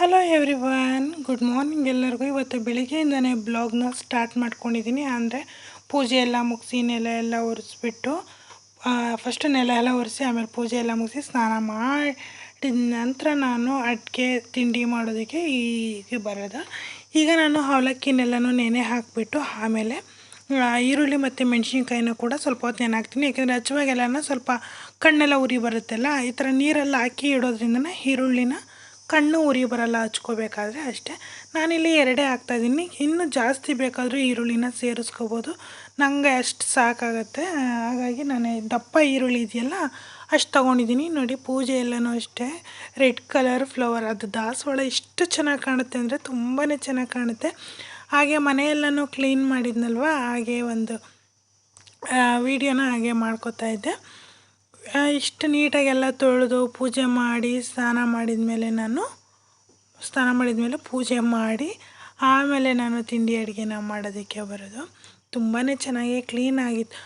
Hello everyone good morning ಎಲ್ಲರಿಗೂ. ಇವತ್ತು ಬೆಳಿಗ್ಗೆಯಿಂದನೇ ಬ್ಲಾಗ್ನ start ಮಾಡ್ಕೊಂಡಿದ್ದೀನಿ. ಅಂದರೆ ಪೂಜೆ ಎಲ್ಲ ಮುಗಿಸಿ ನೆಲ ಎಲ್ಲ ಒರೆಸ್ಬಿಟ್ಟು ಫಸ್ಟ್ ನೆಲ ಎಲ್ಲ ಒರೆಸಿ, ಆಮೇಲೆ ಪೂಜೆ ಎಲ್ಲ ಮುಗಿಸಿ ಸ್ನಾನ ಮಾಡಿದ ನಂತರ ನಾನು ಅಡುಗೆ, ತಿಂಡಿ ಮಾಡೋದಕ್ಕೆ ಈಗ ಬರೋದು. ಈಗ ನಾನು ಅವಲಕ್ಕಿನೆಲ್ಲನೂ ನೆನೆ ಹಾಕಿಬಿಟ್ಟು, ಆಮೇಲೆ ಈರುಳ್ಳಿ ಮತ್ತು ಮೆಣಸಿನ್ಕಾಯಿನೂ ಕೂಡ ಸ್ವಲ್ಪ ಹೊತ್ತು ನೆನೆ ಹಾಕ್ತೀನಿ. ಯಾಕೆಂದರೆ ಹಚ್ಚುವಾಗೆಲ್ಲ ಸ್ವಲ್ಪ ಕಣ್ಣೆಲ್ಲ ಉರಿ ಬರುತ್ತಲ್ಲ, ಈ ಥರ ನೀರೆಲ್ಲ ಹಾಕಿ ಇಡೋದ್ರಿಂದನೇ ಈರುಳ್ಳಿನ ಕಣ್ಣು ಉರಿ ಬರಲ್ಲ ಹಚ್ಕೋಬೇಕಾದ್ರೆ ಅಷ್ಟೇ. ನಾನಿಲ್ಲಿ ಎರಡೇ ಹಾಕ್ತಾಯಿದ್ದೀನಿ ಇನ್ನೂ ಜಾಸ್ತಿ ಬೇಕಾದರೂ ಈರುಳ್ಳಿನ ಸೇರಿಸ್ಕೋಬೋದು. ನನಗೆ ಅಷ್ಟು ಸಾಕಾಗತ್ತೆ. ಹಾಗಾಗಿ ನಾನು ದಪ್ಪ ಈರುಳ್ಳಿ ಇದೆಯಲ್ಲ, ಅಷ್ಟು ತೊಗೊಂಡಿದ್ದೀನಿ ನೋಡಿ, ಪೂಜೆ ಎಲ್ಲನೂ ಅಷ್ಟೇ. ರೆಡ್ ಕಲರ್ ಫ್ಲವರ್, ಅದು ದಾಸವಾಳ ಎಷ್ಟು ಚೆನ್ನಾಗಿ ಕಾಣುತ್ತೆ ಅಂದರೆ ತುಂಬಾ ಚೆನ್ನಾಗಿ ಕಾಣುತ್ತೆ. ಹಾಗೆ ಮನೆಯೆಲ್ಲನೂ ಕ್ಲೀನ್ ಮಾಡಿದ್ನಲ್ವ? ಹಾಗೆ ಒಂದು ವಿಡಿಯೋನ ಹಾಗೆ ಮಾಡ್ಕೋತಾ ಇದ್ದೆ. ಇಷ್ಟು ನೀಟಾಗೆಲ್ಲ ತೊಳೆದು ಪೂಜೆ ಮಾಡಿ ಸ್ನಾನ ಮಾಡಿದ ಮೇಲೆ ನಾನು ಸ್ನಾನ ಮಾಡಿದ ಮೇಲೆ ಪೂಜೆ ಮಾಡಿ ಆಮೇಲೆ ನಾನು ತಿಂಡಿ ಅಡುಗೆನ ಮಾಡೋದಕ್ಕೆ ಬರೋದು. ತುಂಬಾ ಚೆನ್ನಾಗಿ ಕ್ಲೀನಾಗಿತ್ತು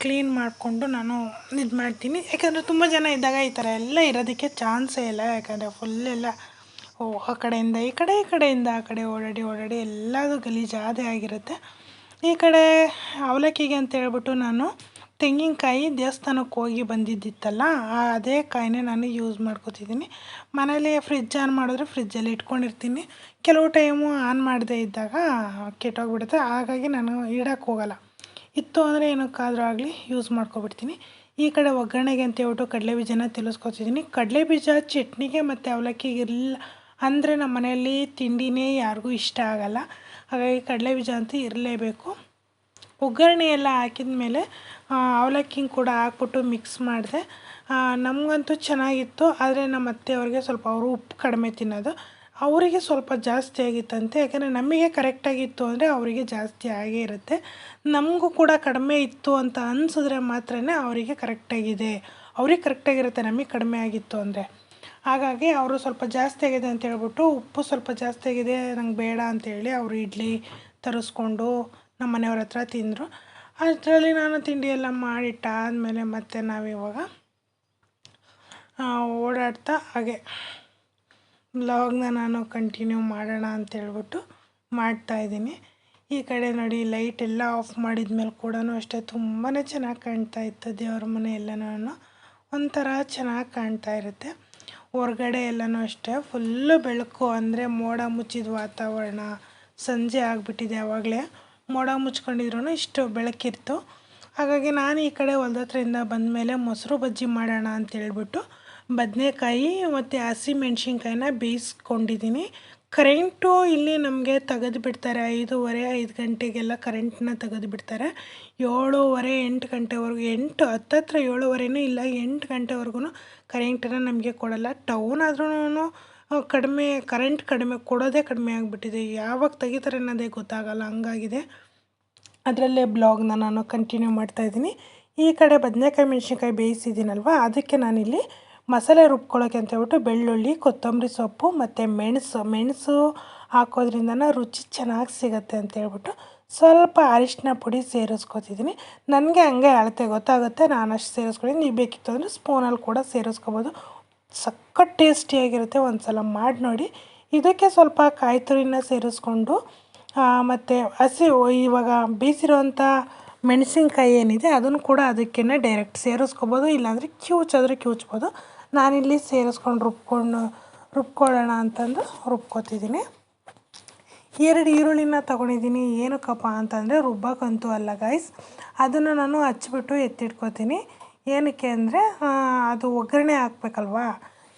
ಕ್ಲೀನ್ ಮಾಡಿಕೊಂಡು ನಾನು ಇದು ಮಾಡ್ತೀನಿ. ಯಾಕಂದರೆ ತುಂಬ ಜನ ಇದ್ದಾಗ ಈ ಥರ ಎಲ್ಲ ಇರೋದಕ್ಕೆ ಚಾನ್ಸೇ ಇಲ್ಲ. ಯಾಕಂದರೆ ಫುಲ್ಲೆಲ್ಲ ಓ, ಆ ಕಡೆಯಿಂದ, ಈ ಕಡೆ, ಈ ಕಡೆಯಿಂದ, ಆ ಕಡೆ ಓಡಾಡಿ ಓಡಾಡಿ ಎಲ್ಲದೂ ಗಲೀಜಾದೆ ಆಗಿರುತ್ತೆ. ಈ ಕಡೆ ಅವಲಕ್ಕಿಗೆ ಅಂತ ಹೇಳ್ಬಿಟ್ಟು ನಾನು ತೆಂಗಿನಕಾಯಿ ದೇವಸ್ಥಾನಕ್ಕೆ ಹೋಗಿ ಬಂದಿದ್ದಿತ್ತಲ್ಲ ಅದೇ ಕಾಯಿನೇ ನಾನು ಯೂಸ್ ಮಾಡ್ಕೋತಿದ್ದೀನಿ. ಮನೇಲಿ ಫ್ರಿಜ್ ಆನ್ ಮಾಡಿದ್ರೆ ಫ್ರಿಜ್ಜಲ್ಲಿ ಇಟ್ಕೊಂಡಿರ್ತೀನಿ. ಕೆಲವು ಟೈಮು ಆನ್ ಮಾಡದೇ ಇದ್ದಾಗ ಕೆಟ್ಟೋಗ್ಬಿಡುತ್ತೆ. ಹಾಗಾಗಿ ನಾನು ಇಡಕ್ಕೆ ಹೋಗಲ್ಲ. ಇತ್ತು ಅಂದರೆ ಏನಕ್ಕಾದರೂ ಆಗಲಿ ಯೂಸ್ ಮಾಡ್ಕೊಬಿಡ್ತೀನಿ. ಈ ಕಡೆ ಒಗ್ಗರಣೆಗೆ ಅಂತ ಹೇಳ್ಬಿಟ್ಟು ಕಡಲೆ ಬೀಜನ ತಿಳಿಸ್ಕೊತಿದ್ದೀನಿ. ಕಡಲೆ ಬೀಜ, ಚಟ್ನಿಗೆ ಮತ್ತು ಅವಲಕ್ಕಿಗೆ ಇರಲಿಲ್ಲ ಅಂದರೆ ನಮ್ಮ ಮನೆಯಲ್ಲಿ ತಿಂಡಿನೇ ಯಾರಿಗೂ ಇಷ್ಟ ಆಗಲ್ಲ. ಹಾಗಾಗಿ ಕಡಲೆ ಬೀಜ ಅಂತೂ ಇರಲೇಬೇಕು. ಒಗ್ಗರಣೆ ಎಲ್ಲ ಹಾಕಿದ ಮೇಲೆ ಅವಲಕ್ಕಿನ ಕೂಡ ಹಾಕ್ಬಿಟ್ಟು ಮಿಕ್ಸ್ ಮಾಡಿದೆ. ನಮಗಂತೂ ಚೆನ್ನಾಗಿತ್ತು, ಆದರೆ ನಮ್ಮ ಅತ್ತೆಯವ್ರಿಗೆ ಸ್ವಲ್ಪ ಅವರು ಉಪ್ಪು ಕಡಿಮೆ ತಿನ್ನೋದು. ಅವರಿಗೆ ಸ್ವಲ್ಪ ಜಾಸ್ತಿ ಆಗಿತ್ತಂತೆ, ಯಾಕಂದರೆ ನಮಗೆ ಕರೆಕ್ಟಾಗಿತ್ತು ಅಂದರೆ ಅವರಿಗೆ ಜಾಸ್ತಿ ಆಗೇ ಇರುತ್ತೆ. ನಮಗೂ ಕೂಡ ಕಡಿಮೆ ಇತ್ತು ಅಂತ ಅನಿಸಿದ್ರೆ ಮಾತ್ರ ಅವರಿಗೆ ಕರೆಕ್ಟಾಗಿದೆ ಅವ್ರಿಗೆ ಕರೆಕ್ಟಾಗಿರುತ್ತೆ ನಮಗೆ ಕಡಿಮೆ ಆಗಿತ್ತು ಅಂದರೆ. ಹಾಗಾಗಿ ಅವರು ಸ್ವಲ್ಪ ಜಾಸ್ತಿ ಆಗಿದೆ ಅಂತ ಹೇಳ್ಬಿಟ್ಟು ಉಪ್ಪು ಸ್ವಲ್ಪ ಜಾಸ್ತಿ ಆಗಿದೆ, ನಂಗೆ ಬೇಡ ಅಂತೇಳಿ ಅವರು ಇಡ್ಲಿ ತರಿಸ್ಕೊಂಡು ನಮ್ಮ ಮನೆಯವ್ರ ಹತ್ರ ತಿಂದರು. ಅದರಲ್ಲಿ ನಾನು ತಿಂಡಿ ಎಲ್ಲ ಮಾಡಿಟ್ಟಾದಮೇಲೆ ಮತ್ತೆ ನಾವಿವಾಗ ಓಡಾಡ್ತಾ ಹಾಗೆ ಬ್ಲಾಗ್ನ ನಾನು ಕಂಟಿನ್ಯೂ ಮಾಡೋಣ ಅಂತೇಳ್ಬಿಟ್ಟು ಮಾಡ್ತಾಯಿದ್ದೀನಿ ಈ ಕಡೆ ನೋಡಿ ಲೈಟ್ ಎಲ್ಲ ಆಫ್ ಮಾಡಿದ ಮೇಲೆ ಕೂಡ ಅಷ್ಟೇ ತುಂಬಾ ಚೆನ್ನಾಗಿ ಕಾಣ್ತಾ ಇತ್ತು ದೇವ್ರ ಮನೆ ಎಲ್ಲನೂ. ಒಂಥರ ಚೆನ್ನಾಗಿ ಕಾಣ್ತಾ ಇರುತ್ತೆ. ಹೊರ್ಗಡೆ ಎಲ್ಲನೂ ಅಷ್ಟೇ ಫುಲ್ಲು ಬೆಳಕು ಅಂದರೆ ಮೋಡ ಮುಚ್ಚಿದ ವಾತಾವರಣ. ಸಂಜೆ ಆಗಿಬಿಟ್ಟಿದೆ ಆವಾಗಲೇ ಮೋಡ ಮುಚ್ಕೊಂಡಿದ್ರು ಇಷ್ಟು ಬೆಳಕಿತ್ತು ಹಾಗಾಗಿ ನಾನು ಈ ಕಡೆ ಹೊಲ್ದ ಹತ್ರದಿಂದ ಬಂದಮೇಲೆ ಮೊಸರು ಬಜ್ಜಿ ಮಾಡೋಣ ಅಂತೇಳ್ಬಿಟ್ಟು ಬದನೆಕಾಯಿ ಮತ್ತು ಹಸಿಮೆಣ್ಸಿನ್ಕಾಯಿನ ಬೇಯಿಸ್ಕೊಂಡಿದ್ದೀನಿ. ಕರೆಂಟು ಇಲ್ಲಿ ನಮಗೆ ತೆಗೆದು ಬಿಡ್ತಾರೆ. ಐದೂವರೆ, ಐದು ಗಂಟೆಗೆಲ್ಲ ಕರೆಂಟನ್ನ ತೆಗೆದು ಬಿಡ್ತಾರೆ. ಏಳೂವರೆ, ಎಂಟು ಗಂಟೆವರೆಗೂ, ಎಂಟು, ಹತ್ತತ್ರ ಏಳುವರೆನೂ ಇಲ್ಲ, ಎಂಟು ಗಂಟೆವರೆಗೂ ಕರೆಂಟನ್ನು ನಮಗೆ ಕೊಡಲ್ಲ. ಟೌನ್ ಆದ್ರೂ ಕಡಿಮೆ ಕರೆಂಟ್ ಕಡಿಮೆ, ಕೊಡೋದೇ ಕಡಿಮೆ ಆಗಿಬಿಟ್ಟಿದೆ. ಯಾವಾಗ ತೆಗಿತಾರೆ ಅನ್ನೋದೇ ಗೊತ್ತಾಗಲ್ಲ, ಹಂಗಾಗಿದೆ. ಅದರಲ್ಲೇ ಬ್ಲಾಗ್ನ ನಾನು ಕಂಟಿನ್ಯೂ ಮಾಡ್ತಾಯಿದ್ದೀನಿ ಈ ಕಡೆ ಬದನೆಕಾಯಿ ಮೆಣಸಿನ್ಕಾಯಿ ಬೇಯಿಸಿದ್ದೀನಲ್ವ, ಅದಕ್ಕೆ ನಾನಿಲ್ಲಿ ಮಸಾಲೆ ರುಬ್ಕೊಳ್ಳೋಕೆ ಅಂತ ಹೇಳ್ಬಿಟ್ಟು ಬೆಳ್ಳುಳ್ಳಿ, ಕೊತ್ತಂಬರಿ ಸೊಪ್ಪು ಮತ್ತು ಮೆಣಸು ಮೆಣಸು ಹಾಕೋದ್ರಿಂದ ರುಚಿ ಚೆನ್ನಾಗಿ ಸಿಗುತ್ತೆ ಅಂತ ಹೇಳ್ಬಿಟ್ಟು ಸ್ವಲ್ಪ ಅರಿಶಿನ ಪುಡಿ ಸೇರಿಸ್ಕೊತಿದ್ದೀನಿ. ನನಗೆ ಹಂಗೆ ಅಳತೆ ಗೊತ್ತಾಗುತ್ತೆ ನಾನು ಅಷ್ಟು ಸೇರಿಸ್ಕೊಂಡಿದ್ದೀನಿ ನೀವು ಬೇಕಿತ್ತು ಅಂದರೆ ಸ್ಪೂನಲ್ಲಿ ಕೂಡ ಸೇರಿಸ್ಕೋಬೋದು. ಸಖತ್ ಟೇಸ್ಟಿಯಾಗಿರುತ್ತೆ ಒಂದು ಸಲ ಮಾಡಿ ನೋಡಿ. ಇದಕ್ಕೆ ಸ್ವಲ್ಪ ಕಾಯಿ ತುರಿನ ಸೇರಿಸ್ಕೊಂಡು ಮತ್ತು ಹಸಿ ಇವಾಗ ಬೇಯಿಸಿರೋಂಥ ಮೆಣಸಿನ್ಕಾಯಿ ಏನಿದೆ ಅದನ್ನು ಕೂಡ ಅದಕ್ಕೇ ಡೈರೆಕ್ಟ್ ಸೇರಿಸ್ಕೋಬೋದು, ಇಲ್ಲಾಂದರೆ ಕಿವುಚಾದರೂ ಕಿವುಚ್ಬೋದು ನಾನಿಲ್ಲಿ ಸೇರಿಸ್ಕೊಂಡು ರುಬ್ಕೊಂಡು, ರುಬ್ಕೊಳ್ಳೋಣ ಅಂತಂದು ರುಬ್ಕೊತಿದ್ದೀನಿ. ಎರಡು ಈರುಳ್ಳಿನ ತೊಗೊಂಡಿದ್ದೀನಿ. ಏನಕ್ಕಪ್ಪ ಅಂತಂದರೆ ರುಬ್ಬಕ್ಕಂತೂ ಅಲ್ಲ ಗಾಯ್ಸ್ ಅದನ್ನು ನಾನು ಹಚ್ಬಿಟ್ಟು ಎತ್ತಿಟ್ಕೊತೀನಿ. ಏನಕ್ಕೆ ಅಂದರೆ ಅದು ಒಗ್ಗರಣೆ ಹಾಕ್ಬೇಕಲ್ವಾ?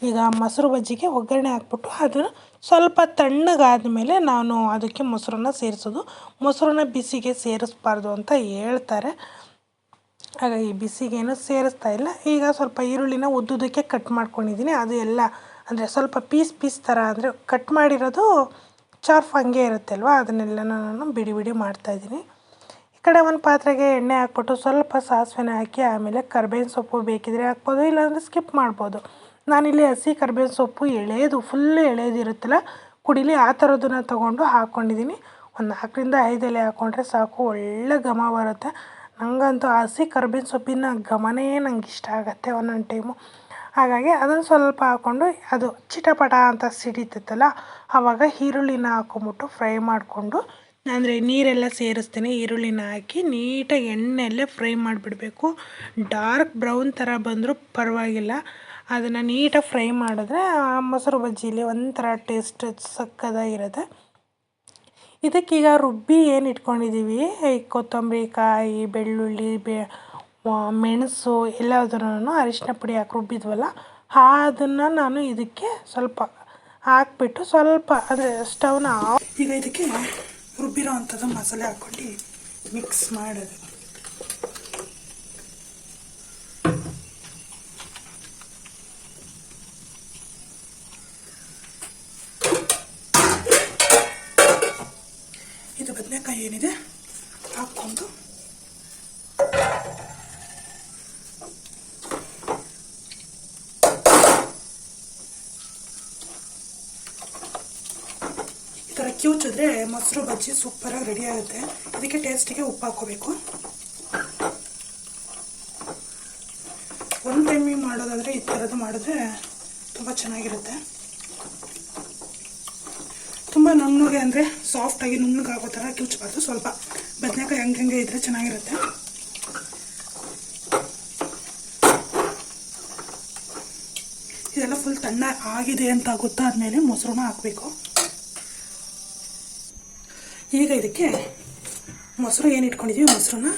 ಈಗ ಮೊಸರು ಬಜ್ಜಿಗೆ ಒಗ್ಗರಣೆ ಹಾಕ್ಬಿಟ್ಟು ಅದನ್ನು ಸ್ವಲ್ಪ ತಣ್ಣಗಾದ ಮೇಲೆ ನಾನು ಅದಕ್ಕೆ ಮೊಸರನ್ನ ಸೇರಿಸೋದು. ಮೊಸರನ್ನ ಬಿಸಿಗೆ ಸೇರಿಸ್ಬಾರ್ದು ಅಂತ ಹೇಳ್ತಾರೆ. ಹಾಗಾಗಿ ಬಿಸಿಗೇನು ಸೇರಿಸ್ತಾ ಇಲ್ಲ. ಈಗ ಸ್ವಲ್ಪ ಈರುಳ್ಳಿನ ಉದ್ದುದಕ್ಕೆ ಕಟ್ ಮಾಡ್ಕೊಂಡಿದ್ದೀನಿ. ಅದು ಎಲ್ಲ ಅಂದರೆ ಸ್ವಲ್ಪ ಪೀಸ್ ಪೀಸ್ ಥರ ಅಂದರೆ ಕಟ್ ಮಾಡಿರೋದು ಚಾರ್ಫ್ ಹಂಗೆ ಇರುತ್ತೆ ಅಲ್ವಾ ಅದನ್ನೆಲ್ಲ ನಾನು ಬಿಡಿ ಬಿಡಿ ಮಾಡ್ತಾಯಿದ್ದೀನಿ ಈ ಕಡೆ ಒಂದು ಪಾತ್ರೆಗೆ ಎಣ್ಣೆ ಹಾಕ್ಬಿಟ್ಟು ಸ್ವಲ್ಪ ಸಾಸಿವೆನ ಹಾಕಿ, ಆಮೇಲೆ ಕರ್ಬೇವಿನ ಸೊಪ್ಪು ಬೇಕಿದ್ರೆ ಹಾಕ್ಬೋದು, ಇಲ್ಲಾಂದರೆ ಸ್ಕಿಪ್ ಮಾಡ್ಬೋದು. ನಾನಿಲ್ಲಿ ಹಸಿ ಕರ್ಬೇವಿನ ಸೊಪ್ಪು ಎಳೆದು ಫುಲ್ಲು ಎಳೆಯದಿರುತ್ತಲ್ಲ ಕುಡಿಲಿ ಆ ಥರದ್ದನ್ನು ತೊಗೊಂಡು ಹಾಕ್ಕೊಂಡಿದ್ದೀನಿ ಒಂದು ನಾಲ್ಕರಿಂದ ಐದು ಎಲೆ ಹಾಕ್ಕೊಂಡ್ರೆ ಸಾಕು, ಒಳ್ಳೆ ಘಮ ಬರುತ್ತೆ. ನನಗಂತೂ ಹಸಿ ಕರ್ಬೇವಿನ ಸೊಪ್ಪಿನ ಘಮನೇ ನಂಗೆ ಇಷ್ಟ ಆಗುತ್ತೆ ಒಂದೊಂದು ಟೈಮು ಹಾಗಾಗಿ ಅದನ್ನು ಸ್ವಲ್ಪ ಹಾಕ್ಕೊಂಡು ಅದು ಚಿಟಪಟ ಅಂತ ಸಿಡಿತೈತಲ್ಲ ಆವಾಗ ಈರುಳ್ಳಿನ ಹಾಕೊಂಬಿಟ್ಟು ಫ್ರೈ ಮಾಡಿಕೊಂಡು ಅಂದರೆ ನೀರೆಲ್ಲ ಸೇರಿಸ್ತೀನಿ, ಈರುಳ್ಳಿನ ಹಾಕಿ ನೀಟಾಗಿ ಎಣ್ಣೆಯಲ್ಲೇ ಫ್ರೈ ಮಾಡಿಬಿಡಬೇಕು. ಡಾರ್ಕ್ ಬ್ರೌನ್ ಥರ ಬಂದರೂ ಪರವಾಗಿಲ್ಲ. ಅದನ್ನು ನೀಟಾಗಿ ಫ್ರೈ ಮಾಡಿದ್ರೆ ಆ ಮೊಸರು ಬಜ್ಜಿಲಿ ಒಂಥರ ಟೇಸ್ಟ್ ಸಕ್ಕದಾಗಿರುತ್ತೆ. ಇದಕ್ಕೀಗ ರುಬ್ಬಿ ಏನು ಇಟ್ಕೊಂಡಿದ್ದೀವಿ ಈ ಕೊತ್ತಂಬರಿ ಕಾಯಿ, ಬೆಳ್ಳುಳ್ಳಿ, ಬೆ ಮೆಣಸು ಎಲ್ಲದನ್ನು ಅರಿಶಿನ ಪುಡಿ ಹಾಕಿ ರುಬ್ಬಿದ್ವಲ್ಲ, ಅದನ್ನು ನಾನು ಇದಕ್ಕೆ ಸ್ವಲ್ಪ ಹಾಕ್ಬಿಟ್ಟು ಸ್ವಲ್ಪ ಅಂದರೆ ಸ್ಟವ್ನ ಈಗ ಇದಕ್ಕೆ ರುಬ್ಬಿರೋ ಅಂಥದ್ದು ಮಸಾಲೆ ಹಾಕ್ಕೊಂಡು ಮಿಕ್ಸ್ ಮಾಡೋದು. ಇದು ಬದನೆಕಾಯಿ ಏನಿದೆ ಹಾಕ್ಕೊಂಡು ಈ ಥರ ಕ್ಯೂಚಿದ್ರೆ ಮೊಸರು ಬಜ್ಜಿ ಸೂಪರಾಗಿ ರೆಡಿ ಆಗುತ್ತೆ. ಇದಕ್ಕೆ ಟೇಸ್ಟಿಗೆ ಉಪ್ಪು ಹಾಕೋಬೇಕು ಒಂದು ಟೈಮಿಗೆ ಮಾಡೋದಾದರೆ ಈ ಥರದ್ದು ಮಾಡಿದ್ರೆ ತುಂಬ ಚೆನ್ನಾಗಿರುತ್ತೆ. ತುಂಬ ನುಣ್ಣಗೆ ಅಂದರೆ ಸಾಫ್ಟಾಗಿ ನುಣ್ಣಗೆ ಆಗೋ ಥರ ಕಿವುಚಬಾರ್ದು. ಸ್ವಲ್ಪ ಬದನೆಕಾಯಿ ಹಂಗೆ ಹಂಗೆ ಇದ್ದರೆ ಚೆನ್ನಾಗಿರುತ್ತೆ. ಇದೆಲ್ಲ ಫುಲ್ ತಣ್ಣ ಆಗಿದೆ ಅಂತ ಗೊತ್ತಾದ್ಮೇಲೆ ಮೊಸರನ್ನ ಹಾಕಬೇಕು. ಈಗ ಇದಕ್ಕೆ ಮೊಸರು ಏನು ಇಟ್ಕೊಂಡಿದ್ದೀವಿ ಮೊಸರನ್ನ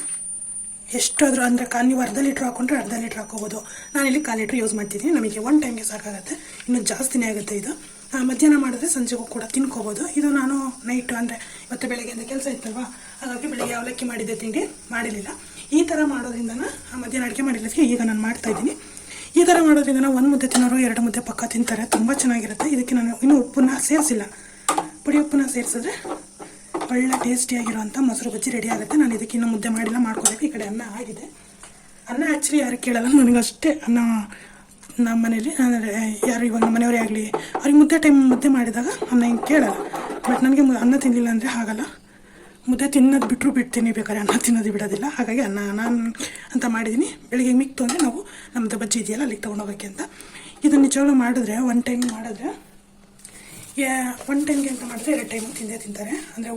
ಎಷ್ಟಾದರೂ ಅಂದರೆ ಕಾ ನೀವು ಅರ್ಧ ಲೀಟ್ರ್ ಹಾಕೊಂಡ್ರೆ ಅರ್ಧ ಲೀಟ್ರ್ ಹಾಕೋಬೋದು ನಾನಿಲ್ಲಿ ಕಾಲು ಲೀಟ್ರ್ ಯೂಸ್ ಮಾಡ್ತಿದ್ದೀನಿ. ನಮಗೆ ಒನ್ ಟೈಮ್ಗೆ ಸಾಕಾಗುತ್ತೆ. ಇನ್ನೂ ಜಾಸ್ತಿನೇ ಆಗುತ್ತೆ ಇದು. ಮಧ್ಯಾಹ್ನ ಮಾಡಿದ್ರೆ ಸಂಜೆಗೂ ಕೂಡ ತಿನ್ಕೋಬೋದು. ಇದು ನಾನು ನೈಟ್ ಅಂದರೆ ಇವತ್ತು ಬೆಳಗ್ಗೆಯಿಂದ ಕೆಲಸ ಇತ್ತಲ್ವಾ? ಹಾಗಾಗಿ ಬೆಳಗ್ಗೆ ಅವಲಕ್ಕಿ ಮಾಡಿದ್ದೆ ತಿಂಡಿ. ಮಾಡಿರಲಿಲ್ಲ. ಈ ಥರ ಮಾಡೋದ್ರಿಂದ ಮಧ್ಯಾಹ್ನ ಅಡುಗೆ ಮಾಡಿರೋದಕ್ಕೆ ಈಗ ನಾನು ಮಾಡ್ತಾ ಇದ್ದೀನಿ. ಈ ಥರ ಮಾಡೋದ್ರಿಂದ ಒಂದು ಮುದ್ದೆ ತಿನ್ನೋರು ಎರಡು ಮುದ್ದೆ ಪಕ್ಕ ತಿಂತಾರೆ. ತುಂಬ ಚೆನ್ನಾಗಿರುತ್ತೆ. ಇದಕ್ಕೆ ನಾನು ಇನ್ನೂ ಉಪ್ಪನ್ನ ಸೇರಿಸಿಲ್ಲ. ಪುಡಿ ಉಪ್ಪನ್ನ ಸೇರಿಸಿದ್ರೆ ಒಳ್ಳೆ ಟೇಸ್ಟಿಯಾಗಿರುವಂಥ ಮೊಸರು ಬಜ್ಜಿ ರೆಡಿ ಆಗುತ್ತೆ. ನಾನು ಇದಕ್ಕೆ ಇನ್ನೂ ಮುದ್ದೆ ಮಾಡಿಲ್ಲ, ಮಾಡ್ಕೋಬೇಕು. ಈ ಕಡೆ ಅನ್ನ ಆಗಿದೆ. ಅನ್ನ ಆ್ಯಕ್ಚುಲಿ ಯಾರು ಕೇಳಲ್ಲ ನನಗಷ್ಟೇ ಅನ್ನ ನಮ್ಮ ಮನೇಲಿ. ಯಾರು ಇವಾಗ ನಮ್ಮ ಮನೆಯವರೇ ಆಗಲಿ, ಅವ್ರಿಗೆ ಮುದ್ದೆ ಟೈಮ್ ಮುದ್ದೆ ಮಾಡಿದಾಗ ಅನ್ನ ಹಿಂಗೆ ಕೇಳಲ್ಲ. ಬಟ್ ನನಗೆ ಅನ್ನ ತಿನ್ನಲಿಲ್ಲ ಅಂದರೆ ಆಗಲ್ಲ ಮುದ್ದೆ ತಿನ್ನೋದು ಬಿಟ್ಟರು ಬಿಡ್ತೀನಿ, ಬೇಕಾದ್ರೆ ಅನ್ನ ತಿನ್ನೋದು ಬಿಡೋದಿಲ್ಲ. ಹಾಗಾಗಿ ಅನ್ನ ನಾನು ಅಂತ ಮಾಡಿದ್ದೀನಿ ಬೆಳಿಗ್ಗೆ ಮಿಕ್ತು ಅಂದರೆ ನಾವು ನಮ್ಮದು ಬಜ್ಜಿ ಇದೆಯಲ್ಲ, ಅಲ್ಲಿಗೆ ತೊಗೊಂಡೋಗೋಕ್ಕೆ ಅಂತ. ಇದನ್ನು ನಿಜವಾಗ್ಲೂ ಮಾಡಿದ್ರೆ ಒನ್ ಟೈಮ್ ಮಾಡಿದ್ರೆ ಒನ್ ಟೈಮ್ಗೆ ಅಂತ ಮಾಡಿದ್ರೆ ಎರಡು ಟೈಮು ತಿಂದೇ ತಿಂತಾರೆ. ಅಂದರೆ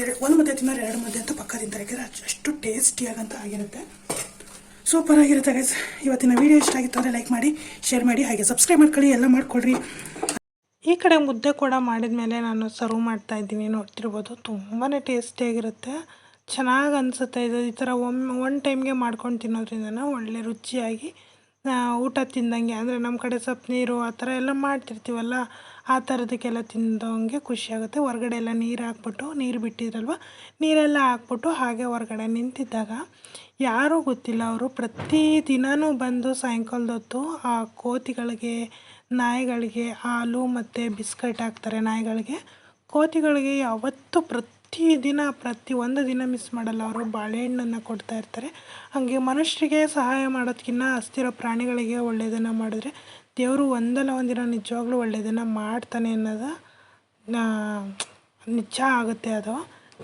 ಎರಡು ಒಂದು ಮಧ್ಯೆ ತಿನ್ನೋರು ಎರಡು ಮಧ್ಯೆ ಅಂತ ಪಕ್ಕ ತಿಂತಾರೆ. ಯಾಕೆಂದರೆ ಅಷ್ಟು ಟೇಸ್ಟಿಯಾಗಂತ ಆಗಿರುತ್ತೆ. ಸೂಪರ್ ಆಗಿರುತ್ತೆ ಗೈಸ್ ಇವತ್ತಿನ ವೀಡಿಯೋ ಇಷ್ಟ ಆಗಿತ್ತು ಅಂದರೆ ಲೈಕ್ ಮಾಡಿ ಶೇರ್ ಮಾಡಿ, ಹಾಗೆ ಸಬ್ಸ್ಕ್ರೈಬ್ ಮಾಡ್ಕೊಳ್ಳಿ, ಎಲ್ಲ ಮಾಡಿಕೊಡ್ರಿ ಈ ಕಡೆ ಮುದ್ದೆ ಕೂಡ ಮಾಡಿದ ಮೇಲೆ ನಾನು ಸರ್ವ್ ಮಾಡ್ತಾ ಇದ್ದೀನಿ. ನೋಡ್ತಿರ್ಬೋದು ತುಂಬಾ ಟೇಸ್ಟಿಯಾಗಿರುತ್ತೆ ಚೆನ್ನಾಗಿ ಅನಿಸುತ್ತೆ ಇದು. ಈ ಥರ ಒಮ್ಮೆ ಒನ್ ಟೈಮ್ಗೆ ಮಾಡ್ಕೊಂಡು ತಿನ್ನೋದ್ರಿಂದ ಒಳ್ಳೆ ರುಚಿಯಾಗಿ ಊಟ ತಿಂದಂಗೆ, ಅಂದರೆ ನಮ್ಮ ಕಡೆ ಸೊಪ್ಪು, ನೀರು ಆ ಥರ ಎಲ್ಲ ಮಾಡ್ತಿರ್ತೀವಲ್ಲ, ಆ ಥರದಕ್ಕೆಲ್ಲ ತಿಂದಂಗೆ ಖುಷಿಯಾಗುತ್ತೆ ಹೊರಗಡೆ ಎಲ್ಲ ನೀರು ಹಾಕ್ಬಿಟ್ಟು, ನೀರು ಬಿಟ್ಟಿದ್ರಲ್ವ, ನೀರೆಲ್ಲ ಹಾಕ್ಬಿಟ್ಟು ಹಾಗೆ ಹೊರಗಡೆ ನಿಂತಿದ್ದಾಗ ಯಾರೂ ಗೊತ್ತಿಲ್ಲ. ಅವರು ಪ್ರತಿ ದಿನವೂ ಬಂದು ಸಾಯಂಕಾಲದ ಹೊತ್ತು ಆ ಕೋತಿಗಳಿಗೆ, ನಾಯಿಗಳಿಗೆ ಹಾಲು ಮತ್ತು ಬಿಸ್ಕಟ್ ಹಾಕ್ತಾರೆ ನಾಯಿಗಳಿಗೆ. ಕೋತಿಗಳಿಗೆ ಯಾವತ್ತೂ ಪ್ರತಿ ದಿನ, ಪ್ರತಿ ಒಂದು ದಿನ ಮಿಸ್ ಮಾಡಲ್ಲ. ಅವರು ಬಾಳೆಹಣ್ಣನ್ನು ಕೊಡ್ತಾ ಇರ್ತಾರೆ. ಹಾಗೆ ಮನುಷ್ಯರಿಗೆ ಸಹಾಯ ಮಾಡೋದಕ್ಕಿಂತ ಅಸ್ಥಿರ ಪ್ರಾಣಿಗಳಿಗೆ ಒಳ್ಳೆಯದನ್ನು ಮಾಡಿದ್ರೆ ದೇವರು ಒಂದಲ್ಲ ಒಂದಿನ ನಿಜವಾಗ್ಲೂ ಒಳ್ಳೆಯದನ್ನು ಮಾಡ್ತಾನೆ ಅನ್ನೋದು ನಿಜ ಆಗುತ್ತೆ ಅದು.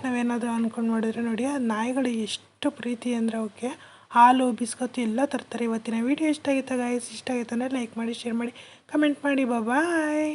ನಾವೇನಾದರೂ ಅಂದ್ಕೊಂಡು ನೋಡಿದ್ರೆ ನೋಡಿ, ಆ ನಾಯಿಗಳು ಎಷ್ಟು ಪ್ರೀತಿ ಅಂದರೆ ಅವಕ್ಕೆ ಹಾಲು, ಬಿಸ್ಕತ್ತು ಎಲ್ಲ ತರ್ತಾರೆ ಇವತ್ತಿನ ವೀಡಿಯೋ ಇಷ್ಟ ಆಗಿತ್ತು ಗಾಯಸ್ ಇಷ್ಟ ಆಗಿತ್ತು ಅಂದರೆ ಲೈಕ್ ಮಾಡಿ ಶೇರ್ ಮಾಡಿ ಕಮೆಂಟ್ ಮಾಡಿ. ಬಾಯ್